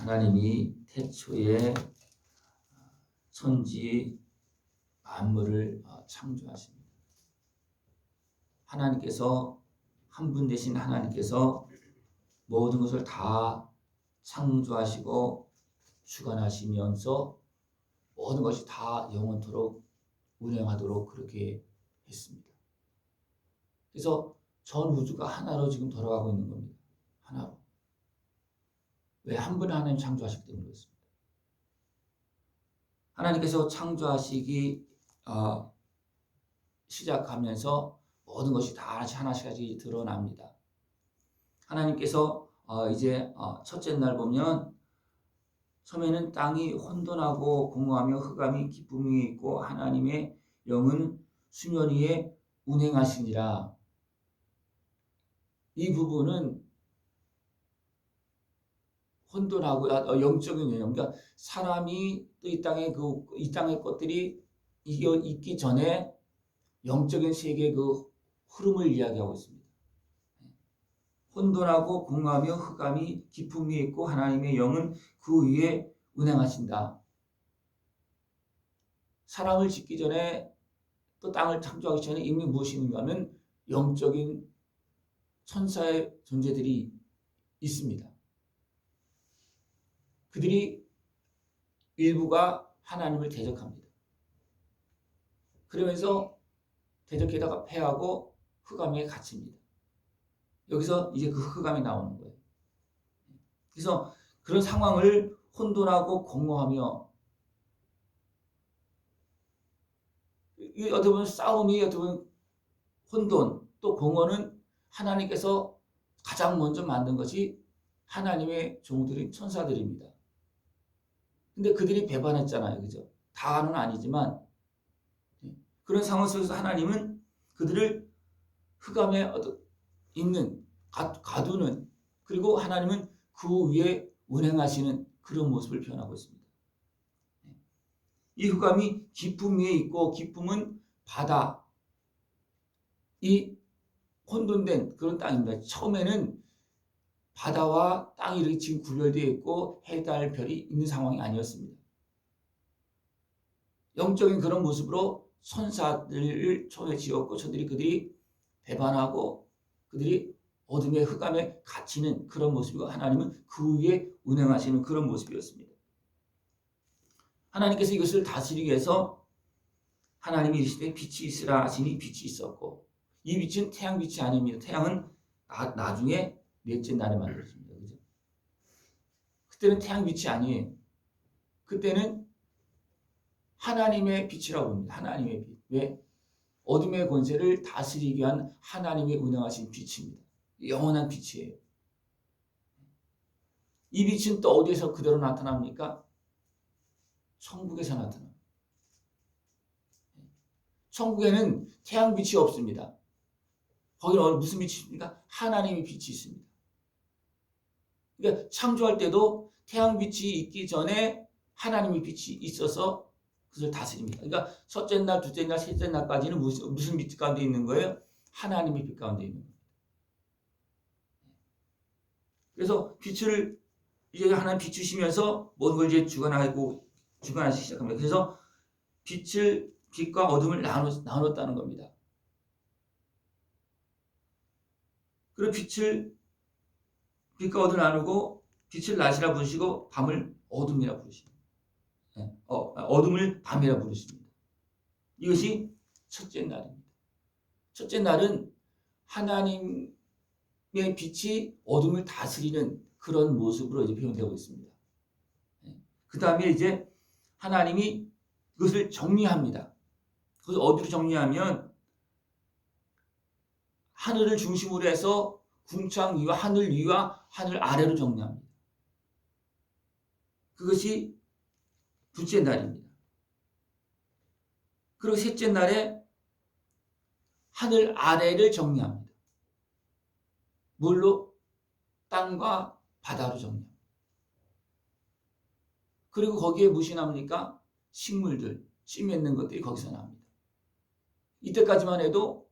하나님이 태초에 천지 만물을 어, 창조하십니다. 하나님께서 한분 되신 하나님께서 모든 것을 다 창조하시고 주관하시면서 모든 것이 다 영원토록 운행하도록 그렇게 했습니다. 그래서 전 우주가 하나로 지금 돌아가고 있는 겁니다. 하나로. 왜 한 분의 하나님 창조하시기 때문에 그렇습니다. 하나님께서 창조하시기 어, 시작하면서 모든 것이 다 하나씩 하나씩 드러납니다. 하나님께서 어, 이제 어, 첫째 날 보면 처음에는 땅이 혼돈하고 공허하며 흑암이 기쁨이 있고 하나님의 영은 수면 위에 운행하시니라. 이 부분은 혼돈하고 아, 영적인 개념. 그러니까 사람이 또이 땅에 그이 땅의 것들이 있기 전에 영적인 세계의 그 흐름을 이야기하고 있습니다. 혼돈하고 공하며 흑암이 기품이 있고 하나님의 영은 그 위에 운행하신다. 사람을 짓기 전에 또 땅을 창조하기 전에 이미 무엇이 있는가는 영적인 천사의 존재들이 있습니다. 그들이 일부가 하나님을 대적합니다. 그러면서 대적에다가 패하고 흑암에 갇힙니다. 여기서 이제 그 흑암이 나오는 거예요. 그래서 그런 상황을 혼돈하고 공허하며 이 어떻게 보면 싸움이 어떻게 보면 혼돈 또 공허는 하나님께서 가장 먼저 만든 것이 하나님의 종들인 천사들입니다. 근데 그들이 배반했잖아요. 그죠? 다는 아니지만 그런 상황 속에서 하나님은 그들을 흑암에 있는 가두는 그리고 하나님은 그 위에 운행하시는 그런 모습을 표현하고 있습니다. 이 흑암이 기쁨 위에 있고 기쁨은 바다 이 혼돈된 그런 땅입니다. 처음에는 바다와 땅이 이렇게 지금 구별되어 있고 해 달 별이 있는 상황이 아니었습니다. 영적인 그런 모습으로 선사들을 처음에 지었고 저들이 그들이 배반하고 그들이 어둠의 흑암에 갇히는 그런 모습이고 하나님은 그 위에 운행하시는 그런 모습이었습니다. 하나님께서 이것을 다스리기 위해서 하나님이 이르시되 빛이 있으라 하시니 빛이 있었고 이 빛은 태양 빛이 아닙니다. 태양은 나, 나중에 넷째 날에 만들어집니다. 그죠? 그때는 태양 빛이 아니에요. 그때는 하나님의 빛이라고 봅니다. 하나님의 빛. 왜? 어둠의 권세를 다스리기 위한 하나님의 운영하신 빛입니다. 영원한 빛이에요. 이 빛은 또 어디에서 그대로 나타납니까? 천국에서 나타납니다. 천국에는 태양빛이 없습니다. 거기는 무슨 빛이 있습니까? 하나님의 빛이 있습니다. 그러니까 창조할 때도 태양 빛이 있기 전에 하나님의 빛이 있어서 그것을 다스립니다. 그러니까 첫째 날, 둘째 날, 셋째 날까지는 무슨, 무슨 빛 가운데 있는 거예요? 하나님의 빛 가운데 있는 겁니다. 그래서 빛을 이제 하나님 비추시면서 모든 걸 이제 주관하고 주관하시기 시작합니다. 그래서 빛을 빛과 어둠을 나눴, 나눴다는 겁니다. 그리고 빛을 빛과 어둠을 나누고 빛을 낮이라 부르시고 밤을 어둠이라 부르십니다. 네. 어, 어둠을 밤이라 부르십니다. 이것이 첫째 날입니다. 첫째 날은 하나님의 빛이 어둠을 다스리는 그런 모습으로 이제 표현되고 있습니다. 네. 그 다음에 이제 하나님이 그것을 정리합니다. 그것을 어디로 정리하면 하늘을 중심으로 해서 궁창 위와 하늘 위와 하늘 아래로 정리합니다. 그것이 둘째 날입니다. 그리고 셋째 날에 하늘 아래를 정리합니다. 물로 땅과 바다로 정리합니다. 그리고 거기에 무엇이 납니까? 식물들, 씨 맺는 것들이 거기서 납니다. 이때까지만 해도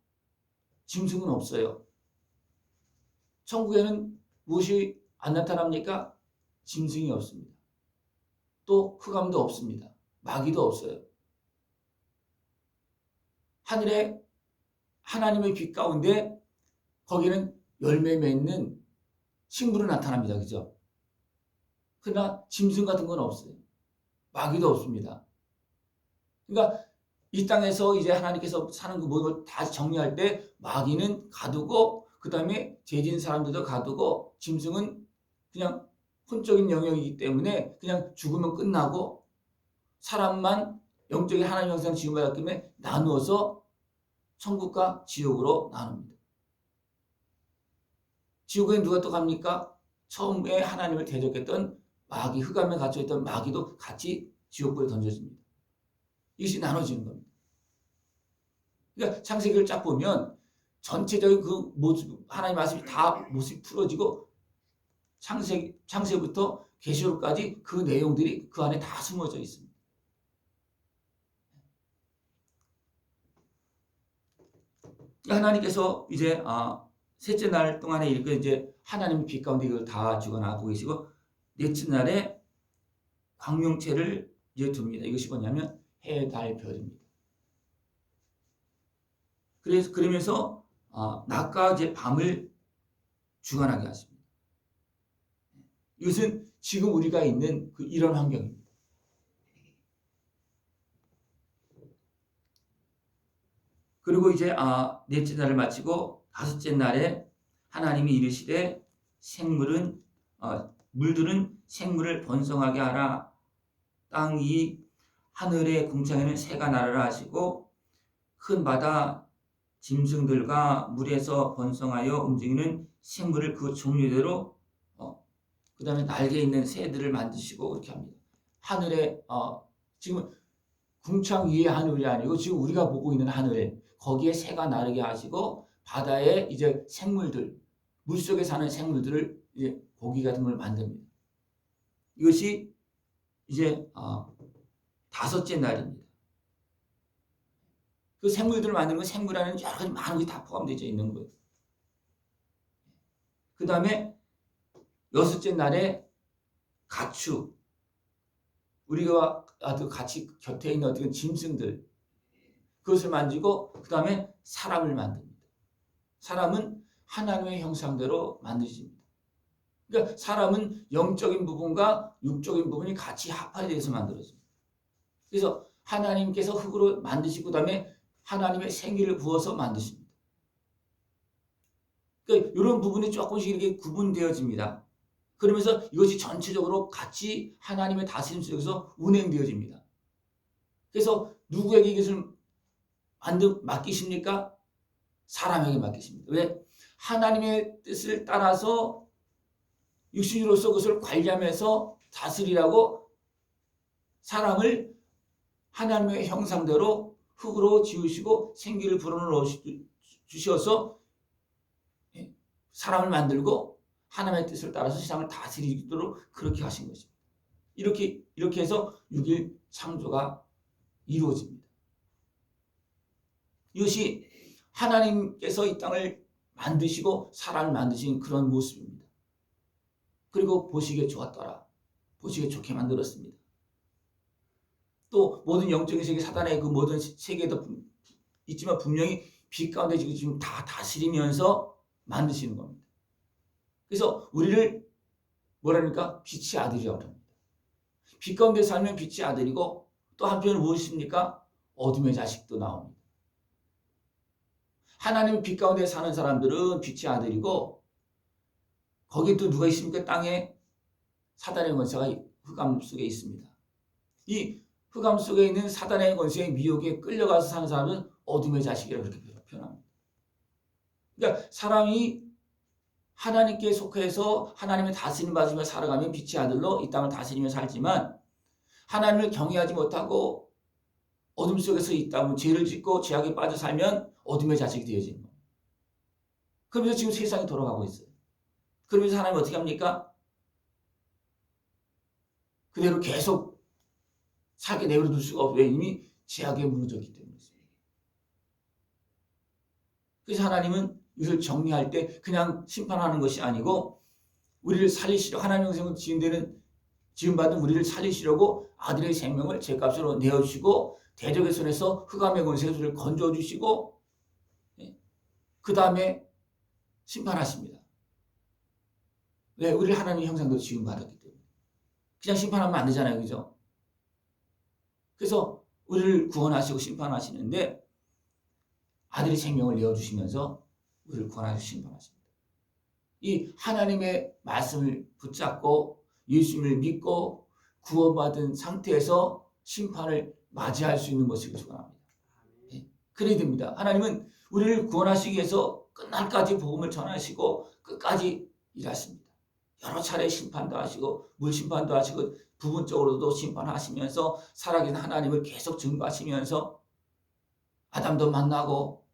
짐승은 없어요. 천국에는 무엇이 안 나타납니까? 짐승이 없습니다. 또 흑암도 없습니다. 마귀도 없어요. 하늘에 하나님의 빛 가운데 거기는 열매 맺는 식물은 나타납니다. 그죠? 그러나 짐승 같은 건 없어요. 마귀도 없습니다. 그러니까 이 땅에서 이제 하나님께서 사는 그 모든 걸 다 정리할 때 마귀는 가두고 그 다음에 죄진 사람들도 가두고 짐승은 그냥 혼적인 영역이기 때문에 그냥 죽으면 끝나고 사람만 영적인 하나님 형상 지음받았기 때문에 나누어서 천국과 지옥으로 나눕니다. 지옥에 누가 또 갑니까? 처음에 하나님을 대적했던 마귀, 흑암에 갇혀있던 마귀도 같이 지옥불에 던져집니다. 이것이 나눠지는 겁니다. 그러니까 창세기를 쫙 보면 전체적인 그 모습, 하나님 말씀이 다 모습이 풀어지고 창세, 창세부터 계시록까지 그 내용들이 그 안에 다 숨어져 있습니다. 하나님께서 이제 아, 셋째 날 동안에 이렇게 이제 하나님의 빛 가운데 이걸 다 주거나고 계시고 넷째 날에 광명체를 이제 둡니다. 이것이 뭐냐면 해, 달, 별입니다. 그래서 그러면서 아, 낮과 이제 밤을 주관하게 하십니다. 이것은 지금 우리가 있는 그 이런 환경입니다. 그리고 이제 아, 넷째 날을 마치고 다섯째 날에 하나님이 이르시되 생물은 어, 물들은 생물을 번성하게 하라 땅이 하늘의 궁창에는 새가 날아라 하시고 큰 바다 짐승들과 물에서 번성하여 움직이는 생물을 그 종류대로 어, 그 다음에 날개 있는 새들을 만드시고 그렇게 합니다. 하늘에 어, 지금 궁창 위의 하늘이 아니고 지금 우리가 보고 있는 하늘 거기에 새가 나르게 하시고 바다에 이제 생물들 물 속에 사는 생물들을 이제 고기 같은 걸 만듭니다. 이것이 이제 어, 다섯째 날입니다. 그 생물들을 만드는 건 생물하는 여러 가지 많은 것이 다 포함되어 있는 거예요. 그 다음에 여섯째 날에 가축, 우리가 같이 곁에 있는 어떤 짐승들, 그것을 만지고 그 다음에 사람을 만듭니다. 사람은 하나님의 형상대로 만드십니다. 그러니까 사람은 영적인 부분과 육적인 부분이 같이 합화돼서 만들어집니다. 그래서 하나님께서 흙으로 만드시고 그다음에 하나님의 생기를 부어서 만드십니다. 그러니까 이런 부분이 조금씩 이렇게 구분되어집니다. 그러면서 이것이 전체적으로 같이 하나님의 다스림 속에서 운행되어집니다. 그래서 누구에게 이것을 만들 맡기십니까? 사람에게 맡기십니다. 왜? 하나님의 뜻을 따라서 육신으로서 그것을 관리하면서 다스리라고 사람을 하나님의 형상대로 흙으로 지으시고 생기를 불어넣어 주셔서 예, 사람을 만들고 하나님의 뜻을 따라서 세상을 다스리도록 그렇게 하신 것입니다. 이렇게 이렇게 해서 6일 창조가 이루어집니다. 이것이 하나님께서 이 땅을 만드시고 사람을 만드신 그런 모습입니다. 그리고 보시기에 좋았더라. 보시기에 좋게 만들었습니다. 또 모든 영적인 세계 사단의 그 모든 세계도 있지만 분명히 빛 가운데 지금 다 다스리면서 만드시는 겁니다. 그래서 우리를 뭐라니까 빛의 아들이라고 합니다. 빛 가운데 살면 빛의 아들이고 또 한편은 무엇입니까? 어둠의 자식도 나옵니다. 하나님 빛 가운데 사는 사람들은 빛의 아들이고 거기에 또 누가 있습니까? 땅에 사단의 권세가 흑암 속에 있습니다. 이 흑암 속에 있는 사단의 권세의 미혹에 끌려가서 사는 사람은 어둠의 자식이라고 그렇게 표현합니다. 그러니까 사람이 하나님께 속해서 하나님의 다스림 받으며 살아가면 빛의 아들로 이 땅을 다스리며 살지만 하나님을 경외하지 못하고 어둠 속에서 이 땅을 죄를 짓고 죄악에 빠져 살면 어둠의 자식이 되어지는 겁니다. 그러면서 지금 세상이 돌아가고 있어요. 그러면서 하나님 어떻게 합니까? 그대로 계속 살게 내버려둘 수가 없어요. 이미 죄악에 무너졌기 때문이니다 그래서 하나님은 이것을 정리할 때 그냥 심판하는 것이 아니고 우리를 살리시려 하나님 영생을 지은 데는 지음받은 우리를 살리시려고 아들의 생명을 제값으로 내어주시고 대적의 손에서 흑암의 우리를 건져주시고 그 다음에 심판하십니다. 왜? 우리를 하나님의 형상대로 지음받았기 때문에. 그냥 심판하면 안 되잖아요. 그죠? 그래서 우리를 구원하시고 심판하시는데 아들이 생명을 내어주시면서 우리를 구원하시고 심판하십니다. 이 하나님의 말씀을 붙잡고 예수님을 믿고 구원받은 상태에서 심판을 맞이할 수 있는 것을 축원합니다. 예, 그래야 됩니다. 하나님은 우리를 구원하시기 위해서 끝날까지 복음을 전하시고 끝까지 일하십니다. 여러 차례 심판도 하시고 물심판도 하시고 부분적으로도 심판하시면서 살아계신 하나님을 계속 증거하시면서 아담도 만나고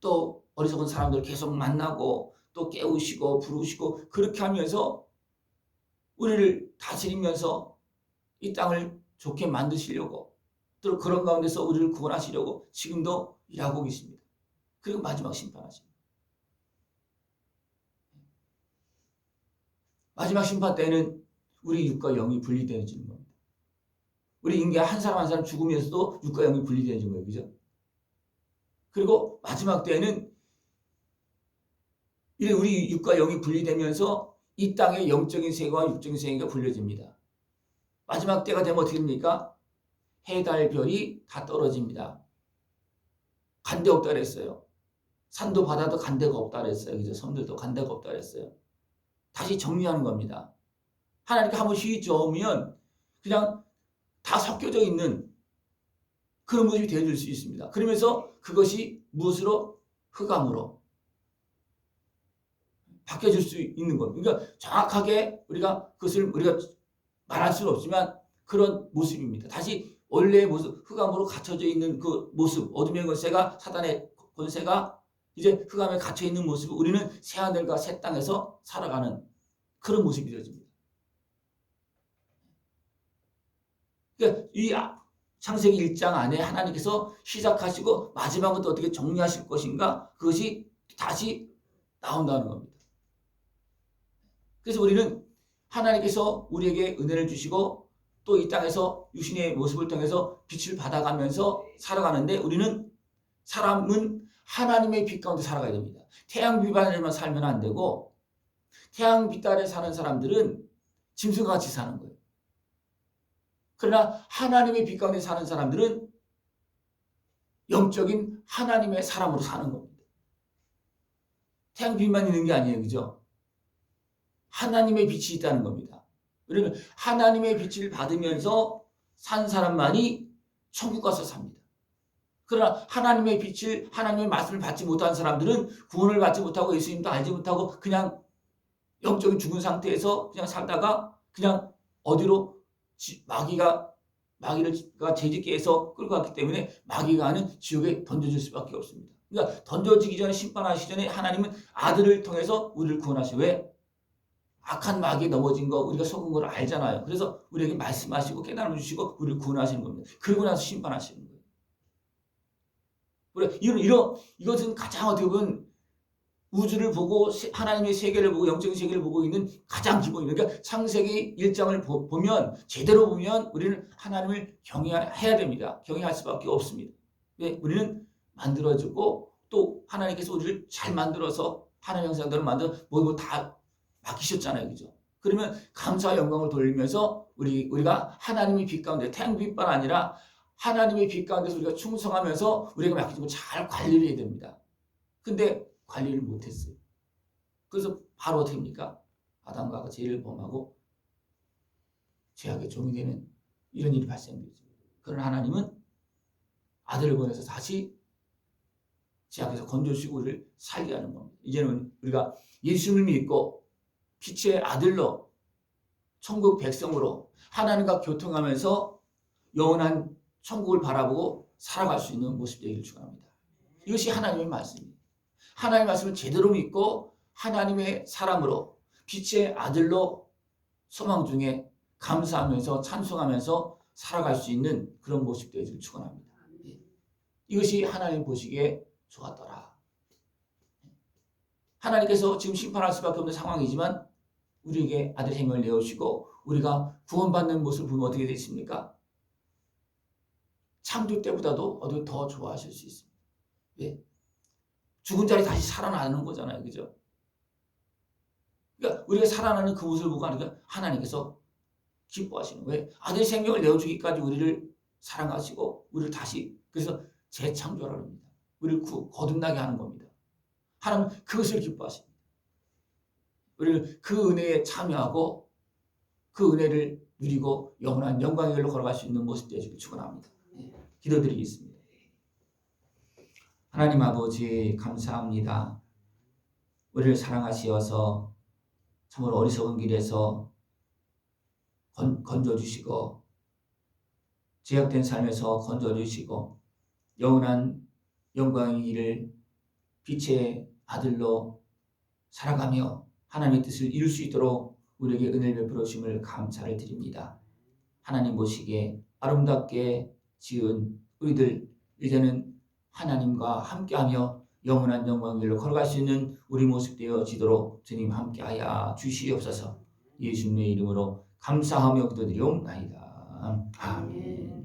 또 어리석은 사람들 계속 만나고 또 깨우시고 부르시고 그렇게 하면서 우리를 다스리면서 이 땅을 좋게 만드시려고 또 그런 가운데서 우리를 구원하시려고 지금도 일하고 계십니다. 그리고 마지막 심판하십니다. 마지막 심판 때는 우리 육과 영이 분리되어지는 겁니다. 우리 인계 한 사람 한 사람 죽으면서도 육과 영이 분리되어지는 거예요. 그죠? 그리고 마지막 때에는 이래 우리 육과 영이 분리되면서 이 땅의 영적인 세계와 육적인 세계가 분려집니다. 마지막 때가 되면 어떻게 됩니까? 해, 달, 별이 다 떨어집니다. 간대 없다 그랬어요. 산도 바다도 간대가 없다 그랬어요. 그죠? 섬들도 간대가 없다 그랬어요. 다시 정리하는 겁니다. 하나님께 한번 휘 저으면 그냥 다 섞여져 있는 그런 모습이 되어줄 수 있습니다. 그러면서 그것이 무엇으로? 흑암으로 바뀌어질 수 있는 겁니다. 그러니까 정확하게 우리가 그것을 우리가 말할 수는 없지만 그런 모습입니다. 다시 원래의 모습, 흑암으로 갇혀져 있는 그 모습, 어둠의 권세가 사단의 권세가 이제 흑암에 갇혀 있는 모습, 우리는 새 하늘과 새 땅에서 살아가는 그런 모습이 되어집니다. 그러니까 이 창세기 1장 안에 하나님께서 시작하시고 마지막은 또 어떻게 정리하실 것인가 그것이 다시 나온다는 겁니다. 그래서 우리는 하나님께서 우리에게 은혜를 주시고 또 이 땅에서 유신의 모습을 통해서 빛을 받아가면서 살아가는데 우리는 사람은 하나님의 빛 가운데 살아가야 됩니다. 태양 빛 아래만 살면 안 되고 태양 빛 아래 사는 사람들은 짐승과 같이 사는 거예요. 그러나 하나님의 빛 가운데 사는 사람들은 영적인 하나님의 사람으로 사는 겁니다. 태양 빛만 있는 게 아니에요. 그죠? 하나님의 빛이 있다는 겁니다. 그러면 하나님의 빛을 받으면서 산 사람만이 천국 가서 삽니다. 그러나 하나님의 빛을 하나님의 말씀을 받지 못한 사람들은 구원을 받지 못하고 예수님도 알지 못하고 그냥 영적인 죽은 상태에서 그냥 살다가 그냥 어디로 마귀가 마귀가 재짓게 해서 끌고 갔기 때문에 마귀가 하는 지옥에 던져질 수밖에 없습니다. 그러니까 던져지기 전에 심판하시기 전에 하나님은 아들을 통해서 우리를 구원하시 왜 악한 마귀에 넘어진 거 우리가 속은 걸 알잖아요. 그래서 우리에게 말씀하시고 깨달음 주시고 우리를 구원하시는 겁니다. 그리고 나서 심판하시는 거예요. 이런 이런 이것은 가장 어떻게 보면 우주를 보고 하나님의 세계를 보고 영적인 세계를 보고 있는 가장 기본입니다. 그러니까 창세기 1장을 보, 면 제대로 보면 우리는 하나님을 경외해야 됩니다. 경외할 수밖에 없습니다. 왜? 우리는 만들어지고 또 하나님께서 우리를 잘 만들어서 하나님 형상대로 만들어 뭐다 맡기셨잖아요. 그죠? 그러면 감사와 영광을 돌리면서 우리, 우리가 하나님의 빛 가운데 태양빛만 아니라 하나님의 빛 가운데서 우리가 충성하면서 우리가 맡기고 잘 관리를 해야 됩니다. 근데 관리를 못했어요. 그래서 바로 어떻게 됩니까? 아담과 죄를 범하고 죄악의 종이 되는 이런 일이 발생되죠. 그러나 하나님은 아들을 보내서 다시 죄악에서 건져주시고 우리를 살게 하는 겁니다. 이제는 우리가 예수님을 믿고 빛의 아들로 천국 백성으로 하나님과 교통하면서 영원한 천국을 바라보고 살아갈 수 있는 모습 되기를 축원합니다. 이것이 하나님의 말씀입니다. 하나님의 말씀을 제대로 믿고 하나님의 사람으로 빛의 아들로 소망 중에 감사하면서 찬송하면서 살아갈 수 있는 그런 모습 되기를 축원합니다. 예. 이것이 하나님 보시기에 좋았더라. 하나님께서 지금 심판할 수밖에 없는 상황이지만 우리에게 아들 생명을 내어주시고 우리가 구원받는 모습을 보면 어떻게 되십니까? 창조 때보다도 어디 더 좋아하실 수 있습니다. 왜? 죽은 자리 다시 살아나는 거잖아요. 그죠? 그러니까 우리가 살아나는 그 모습을 보고 하니까 하나님께서 기뻐하시는. 왜? 아들 생명을 내어주기까지 우리를 사랑하시고 우리를 다시 그래서 재창조라고 합니다. 우리를 구, 거듭나게 하는 겁니다. 하나님 그것을 기뻐하십니다. 우리를 그 은혜에 참여하고 그 은혜를 누리고 영원한 영광의 길로 걸어갈 수 있는 모습 되시길 축원합니다. 예, 기도드리겠습니다. 하나님 아버지 감사합니다. 우리를 사랑하시어서 참으로 어리석은 길에서 건, 건져주시고 제약된 삶에서 건져주시고 영원한 영광의 길을 빛의 아들로 살아가며 하나님의 뜻을 이룰 수 있도록 우리에게 은혜를 베풀어 주심을 감사를 드립니다. 하나님 보시기에 아름답게 지은 우리들 이제는 하나님과 함께하며 영원한 영광의 길로 걸어갈 수 있는 우리 모습 되어지도록 주님 함께하여 주시옵소서 예수님의 이름으로 감사하며 기도드리옵나이다. 아멘.